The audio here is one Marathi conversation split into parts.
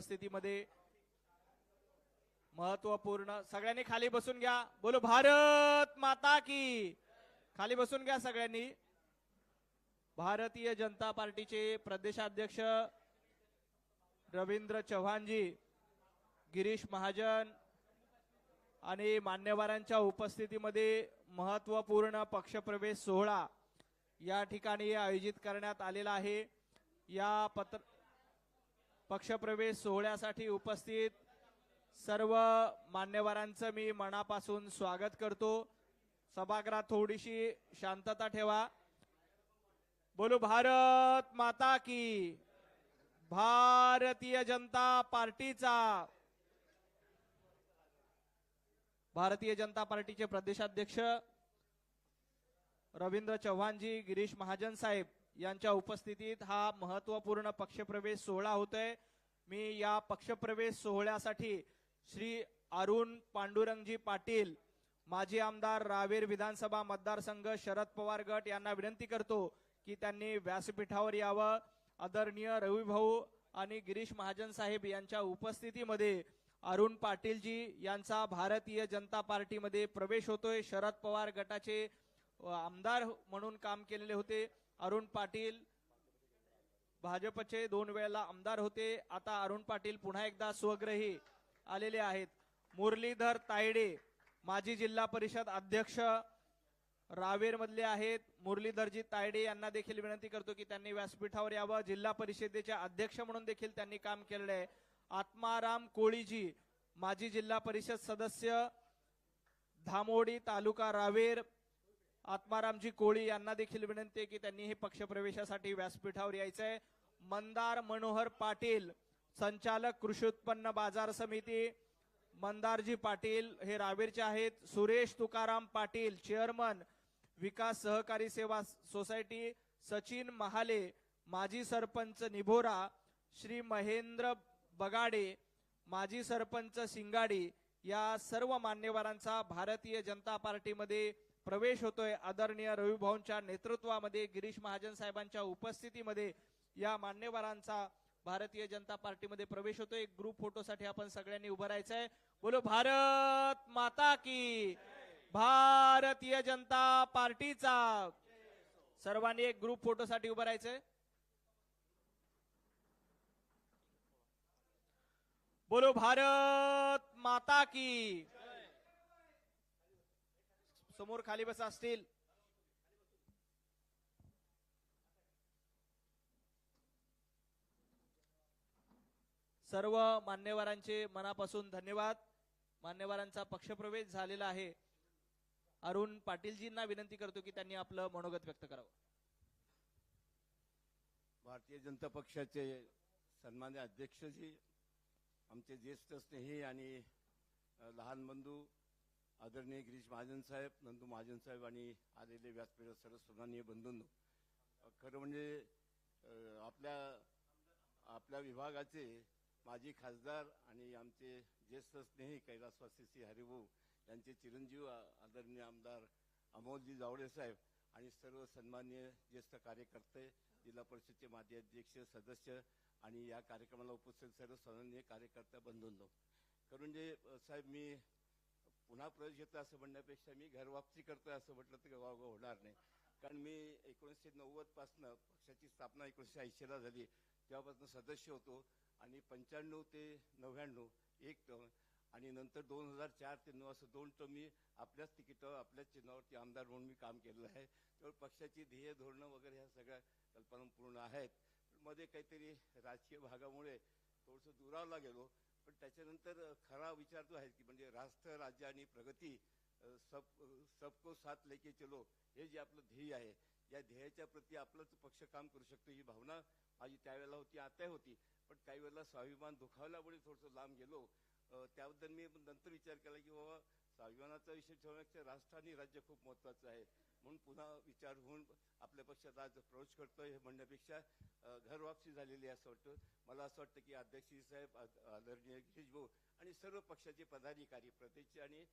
उपस्थितीमध्ये महत्त्वपूर्ण सगळ्यांनी खाली बसून घ्या. बोलो भारत माता की. खाली बसून घ्या सगळ्यांनी. भारतीय जनता पार्टीचे प्रदेशाध्यक्ष रवींद्र चव्हाणजी गिरीश महाजन आणि मान्यवरांच्या उपस्थितीमध्ये महत्त्वपूर्ण पक्षप्रवेश सोहळा या ठिकाणी आयोजित करण्यात आलेला आहे. या पत्र पक्षप्रवेश सोहळ्यासाठी उपस्थित सर्व मान्यवरांचं मी मनापासून स्वागत करतो. सभागृहात थोडीशी शांतता ठेवा. बोलू भारत माता की भारतीय जनता पार्टीचा. भारतीय जनता पार्टीचे प्रदेशाध्यक्ष रवींद्र चव्हाणजी गिरीश महाजन साहेब. यांच्या उपस्थितीत हा महत्त्वपूर्ण पक्षप्रवेश सोहळा होतोय. मी या पक्षप्रवेश सोहळ्यासाठी श्री अरुण पांडुरंगजी पाटील माजी आमदार रावेर विधानसभा मतदारसंघ शरद पवार गट यांना विनंती करतो की त्यांनी व्यासपीठावर यावं. आदरणीय रविभाऊ आणि गिरीश महाजन साहेब यांच्या उपस्थितीमध्ये अरुण पाटीलजी यांचा भारतीय जनता पार्टीमध्ये प्रवेश होतोय. शरद पवार गटाचे आमदार म्हणून काम केलेले होते. अरुण पाटील भाजपचे दोन वेळेला आमदार होते. आता अरुण पाटील पुन्हा एकदा स्वग्रही आलेले आहेत. मुरलीधर तायडे माजी जिल्हा परिषद अध्यक्ष रावेर मधले आहेत. मुरलीधरजी तायडे यांना देखील विनंती करतो की त्यांनी व्यासपीठावर यावं. जिल्हा परिषदेचे अध्यक्ष म्हणून देखील त्यांनी काम केलेलं आहे. आत्माराम कोळीजी माजी जिल्हा परिषद सदस्य धामोडी तालुका रावेर आत्मारामजी कोळी यांना देखील विनंती आहे की त्यांनी हे पक्षप्रवेशासाठी व्यासपीठावर यायचंय. मंदार मनोहर पाटील संचालक कृषी उत्पन्न बाजार समिती. मंदारजी पाटील हे रावेरचे आहेत. सुरेश तुकाराम पाटील चेअरमन विकास सहकारी सेवा सोसायटी सचिन महाले माजी सरपंच निभोरा. श्री महेंद्र बगाडे माजी सरपंच सिंगाडी. या सर्व मान्यवरांचा भारतीय जनता पार्टीमध्ये प्रवेश होतोय. आदरणीय रविभाऊंच्या नेतृत्वामध्ये गिरीश महाजन साहेबांच्या उपस्थितीमध्ये या मान्यवरांचा भारतीय जनता पार्टीमध्ये प्रवेश होतोय. एक ग्रुप फोटोसाठी आपण सगळ्यांनी उभं राहायचंय. बोलो भारत माता की भारतीय जनता पार्टीचा. सर्वांनी एक ग्रुप फोटोसाठी उभं राहायचंय. बोलो भारत माता की समोर खाली बसा असतील सर्व मान्यवरांचे मनापासून धन्यवाद. मान्यवरांचा पक्षप्रवेश झालेला आहे. अरुण पाटीलजींना विनंती करतो की त्यांनी आपलं मनोगत व्यक्त करावं. भारतीय जनता पक्षाचे सन्मान्य अध्यक्षजी आमचे ज्येष्ठ स्नेही आणि लहान बंधू आदरणीय गिरीश महाजन साहेब नंदू महाजन साहेब आणि आलेले व्यासपीठ सर्व सन्माननीय बंधूंनो खरं म्हणजे आपल्या आपल्या विभागाचे माजी खासदार आणि आमचे ज्येष्ठ स्नेही कैलासवासी श्री हरिभाऊ यांचे चिरंजीव आदरणीय आमदार अमोलजी जावडे साहेब आणि सर्व सन्मान्य ज्येष्ठ कार्यकर्ते जिल्हा परिषदचे माजी अध्यक्ष सदस्य आणि या कार्यक्रमाला उपस्थित सर्व सन्मान्य कार्यकर्त्या बंधूंनो. खरं म्हणजे साहेब मी पुन्हा प्रवेश घेतो असं म्हणण्यापेक्षा मी घरवापसी करतोय असं म्हटलं तर वावगं होणार नाही. कारण मी एकोणीसशे नव्वद पासनं पक्षाची स्थापना एकोणीसशे ऐंशीला झाली. तेव्हापासून सदस्य होतो आणि पंच्याण्णव ते नव्याण्णव एक टर्म आणि नंतर दोन हजार चार ते नऊ असं दोन टर्म मी आपल्याच तिकीटावर आपल्याच चिन्हावरती आमदार म्हणून मी काम केलेलं आहे. त्यामुळे पक्षाची ध्येय धोरणं वगैरे ह्या सगळ्या कल्पना पूर्ण आहेत मध्ये काहीतरी राजकीय भागामुळे थोडंसं दुरावला गेलो. पण त्याच्यानंतर खरा विचार जो आहे की म्हणजे राष्ट्र राज्य आणि प्रगती सब सबको साथ लेके चलो हे जे आपलं ध्येय आहे या ध्येयाच्या प्रती आपलंच पक्ष काम करू शकतो ही भावना माझी त्यावेळेला होती आताही होती. पण काही वेळेला स्वाभिमान दुखावल्यामुळे थोडंसं लांब गेलो. त्याबद्दल मी नंतर विचार केला की बाबा स्वाभिमानाचा विषय ठेवण्यापेक्षा राष्ट्र आणि राज्य खूप महत्वाचं आहे. म्हणून पुन्हा विचार होऊन आपल्या पक्षात आज प्रवेश करतोय हे म्हणण्यापेक्षा घरवापसी घर वापसी झालेली असं वाटतं. मला असं वाटतं की अध्यक्ष साहेब आदरणीय गिरीश भाऊ आणि सर्व पक्षाचे पदाधिकारी प्रदेशचे आणि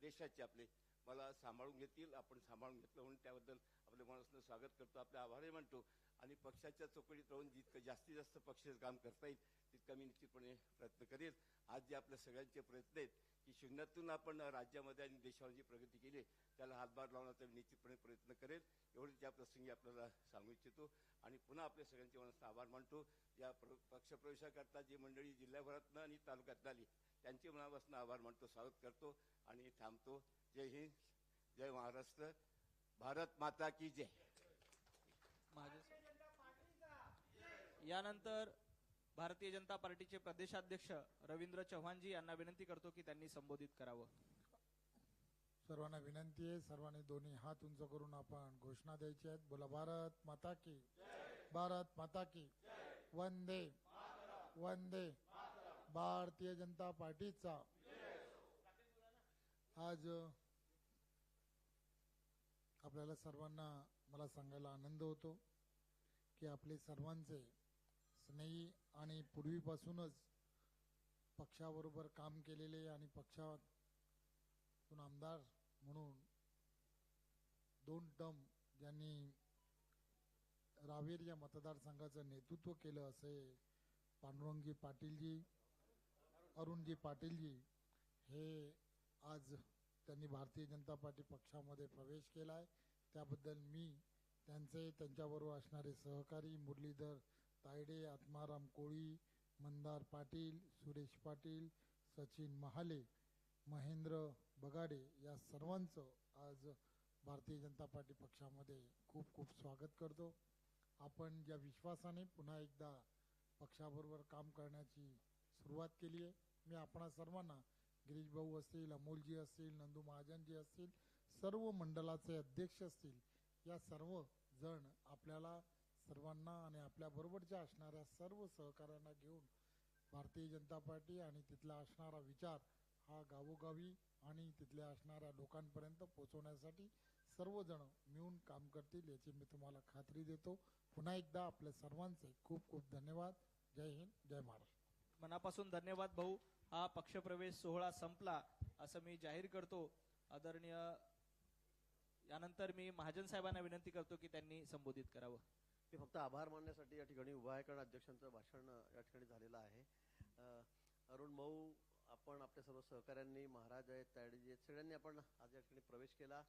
देशाचे आपले मला सांभाळून घेतील आपण सांभाळून घेतलं म्हणून त्याबद्दल आपल्या मनापासून स्वागत करतो आपले आभारही मानतो. आणि पक्षाच्या चौकटीत राहून जितकं जास्तीत जास्त पक्षाचं काम करता येईल तितकं तितका मी निश्चितपणे प्रयत्न करेल. आज जे आपल्या सगळ्यांचे प्रयत्न आहेत की शून्यातून आपण राज्यामध्ये आणि देशावर जी प्रगती केली त्याला हातभार लावण्याचा मी निश्चितपणे प्रयत्न करेल. एवढे त्या प्रसंगी आपल्याला सांगू इच्छितो. आणि पुन्हा आपल्या सगळ्यांचे मनाचा आभार मानतो. या पक्षप्रवेशाकरता जी मंडळी जिल्ह्याभरातनं आणि तालुक्यातनं आली त्यांचे मनापासून आभार मानतो स्वागत करतो आणि थांबतो. जय हिंद जय महाराष्ट्र भारत माता की जय. यानंतर भारतीय जनता पार्टीचे प्रदेशाध्यक्ष रवींद्र चव्हाणजी यांना विनंती करतो की त्यांनी संबोधित करावं. सर्वांना विनंती आहे सर्वांनी दोन्ही हात उंच करून आपण घोषणा द्यायची आहेत. बोला भारत माता की भारत माता की वंदे. वंदे. भारतीय जनता पार्टीचा. आज आपल्याला सर्वांना मला सांगायला आनंद होतो की आपले सर्वांचे स्नेही आणि पूर्वीपासूनच पक्षाबरोबर काम केलेले आणि पक्षातून आमदार म्हणून दोन टर्म ज्यांनी रावेर या मतदारसंघाचं नेतृत्व केलं असे पांडुरंगी पाटीलजी अरुणजी पाटीलजी हे आज त्यांनी भारतीय जनता पार्टी पक्षामध्ये प्रवेश केला आहे त्याबद्दल मी त्यांचे त्यांच्याबरोबर असणारे सहकारी मुरलीधर तायडे आत्माराम कोळी मंदार पाटील सुरेश पाटील सचिन महाले महेंद्र बगाडे या सर्वांचं आज भारतीय जनता पार्टी पक्षामध्ये खूप खूप स्वागत करतो. आपण ज्या विश्वासाने पुन्हा एकदा पक्षाबरोबर काम करण्याची सुरुवात केली आहे. मी आपणा सर्वांना गिरीश भाऊ असतील अमोलजी असतील नंदू महाजनजी असतील सर्व मंडळाचे अध्यक्ष असतील या सर्व जण आपल्याला सर्वांना आणि आपल्या बरोबरच्या असणाऱ्या सर्व सहकाऱ्यांना घेऊन भारतीय जनता पार्टी आणि तिथला असणारा विचार हा गावोगावी आणि तिथल्या असणाऱ्या लोकांपर्यंत पोहोचवण्यासाठी सर्वजण मिळून काम करतील याची मी तुम्हाला खात्री देतो. पुन्हा एकदा आपल्या सर्वांचे खूप खूप धन्यवाद. जय हिंद जय महाराष्ट्र. मनापासून धन्यवाद भाऊ. हा पक्षप्रवेश सोहळा संपला असं मी जाहीर करतो. आदरणीय यानंतर मी महाजन साहेबांना विनंती करतो की त्यांनी संबोधित करावं. मी फक्त आभार मानण्यासाठी या ठिकाणी उभा आहे कारण अध्यक्षांचं भाषण या ठिकाणी झालेलं आहे. अरुण भाऊ आपण आपल्या सर्व सहकाऱ्यांनी महाराज आहेत तायडेजी आहेत सगळ्यांनी आपण आज या ठिकाणी प्रवेश केला.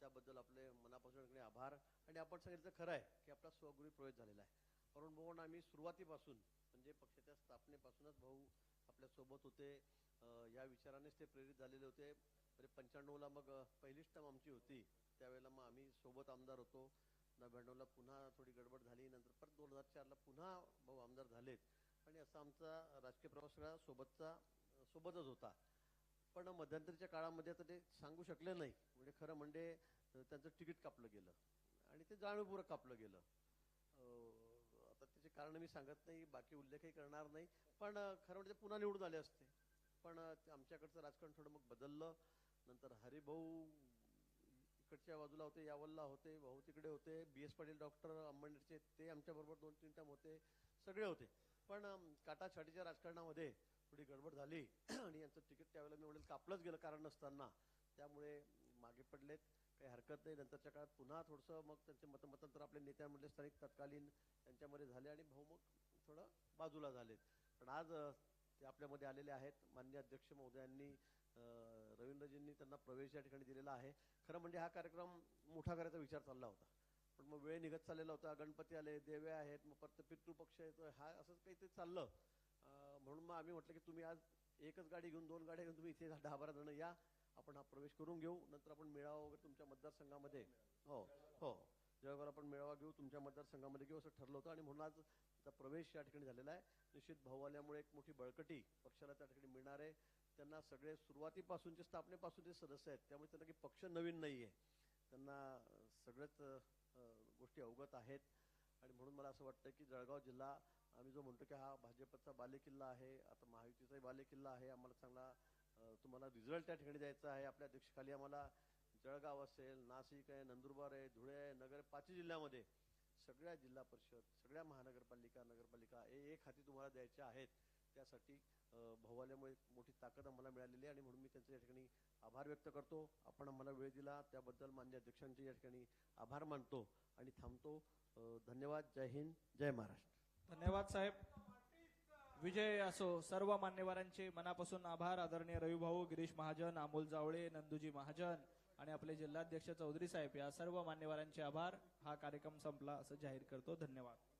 त्याबद्दल आपले मनापासून ठिकाणी आभार. आणि आपण सांगितलं खरं आहे की आपला स्वगृही प्रवेश झालेला आहे. अरुण भाऊंना आम्ही सुरुवातीपासून म्हणजे पक्षाच्या स्थापनेपासूनच भाऊ आपल्यासोबत होते. या विचारानेच ते प्रेरित झालेले होते. म्हणजे पंच्याण्णवला मग अ, पहिलीच टर्म आमची होती. त्यावेळेला मग आम्ही सोबत आमदार होतो. नव्याण्णवला पुन्हा थोडी गडबड झाली. नंतर परत दोन हजार चारला पुन्हा भाऊ आमदार झालेत. आणि असा आमचा राजकीय प्रवास सगळा सोबतचा सोबतच होता. पण मध्यंतरीच्या काळामध्ये आता ते सांगू शकले नाही. म्हणजे खरं म्हणजे त्यांचं तिकीट कापलं गेलं. आणि ते जाणीवपूर्वक कापलं गेलं. कारण मी सांगत नाही बाकी उल्लेखही करणार नाही. पण खरं म्हणजे पुन्हा निवडून आले असते. पण आमच्याकडचं राजकारण थोडं मग बदललं. नंतर हरिभाऊ इकडच्या बाजूला होते यावलला होते भाऊ तिकडे होते. बी एस पाटील डॉक्टर अंबळनेरचे ते आमच्याबरोबर दोन तीन टाइम होते. सगळे होते. पण काटा काटाछाटीच्या राजकारणामध्ये थोडी गडबड झाली. आणि यांचं तिकीट त्यावेळेला मी कापलंच गेलं कारण नसताना. त्यामुळे मागे पडलेत काही हरकत नाही. नंतरच्या काळात पुन्हा थोडंसं मग त्यांचे मतमतांतर आपल्या नेत्यांमधले स्थानिक तत्कालीन त्यांच्यामध्ये झाले आणि भाऊ मग थोडं बाजूला झालेत. पण आज ते आपल्यामध्ये आलेले आहेत. मान्य अध्यक्ष महोदयांनी रवींद्रजींनी त्यांना प्रवेश या ठिकाणी दिलेला आहे. खरं म्हणजे हा कार्यक्रम मोठा करायचा विचार चालला होता. पण मग वेळ निघत चाललेला होता. गणपती आले देवे आहेत मग परत पितृपक्ष येतो. हा असंच काहीतरी चाललं. म्हणून मग आम्ही म्हटलं की तुम्ही आज एकच गाडी घेऊन दोन गाड्या घेऊन तुम्ही इथे दहा बारा जण या. आपण हा प्रवेश करून घेऊ नंतर आपण मेळावा वगैरे तुमच्या मतदारसंघामध्ये. हो हो. जेव्हा आपण मेळावा घेऊ तुमच्या मतदारसंघामध्ये घेऊ असं ठरलं होतं आणि म्हणून आज त्याचा प्रवेश या ठिकाणी झालेला आहे. निश्चित भाऊ आल्यामुळे एक मोठी बळकटी पक्षाला त्या ठिकाणी मिळणार आहे. त्यांना सगळे सुरुवातीपासूनचे स्थापनेपासूनचे सदस्य आहेत. त्यामुळे त्यांना की पक्ष नवीन नाही आहे त्यांना सगळ्याच गोष्टी अवगत आहेत. आणि म्हणून मला असं वाटतं की जळगाव जिल्हा आम्ही जो म्हणतो की हा भाजपचा बालेकिल्ला आहे आता महायुतीचाही बालेकिल्ला आहे आम्हाला चांगला तुम्हाला रिझल्ट त्या ठिकाणी द्यायचा आहे. आपल्या अध्यक्षखाली आम्हाला जळगाव असेल नाशिक आहे नंदुरबार आहे धुळे आहे नगर पाचही जिल्ह्यामध्ये सगळ्या जिल्हा परिषद सगळ्या महानगरपालिका नगरपालिका हे एक हाती तुम्हाला द्यायच्या आहेत. त्यासाठी अं, मोठी ताकद आम्हाला मिळालेली आहे आणि म्हणून मी त्यांचे या ठिकाणी आभार व्यक्त करतो. आपण आम्हाला वेळ दिला. त्याबद्दल मान्य अध्यक्षांचे या ठिकाणी आभार मानतो आणि थांबतो. धन्यवाद. जय हिंद. जय महाराष्ट्र. धन्यवाद साहेब. विजय असो सर्व मान्यवरांचे मनापासून आभार. आदरणीय रविभाऊ गिरीश महाजन अमोल जावळे नंदूजी महाजन आणि आपले जिल्हाध्यक्ष चौधरी साहेब या सर्व मान्यवरांचे आभार. हा कार्यक्रम संपला असं जाहीर करतो. धन्यवाद.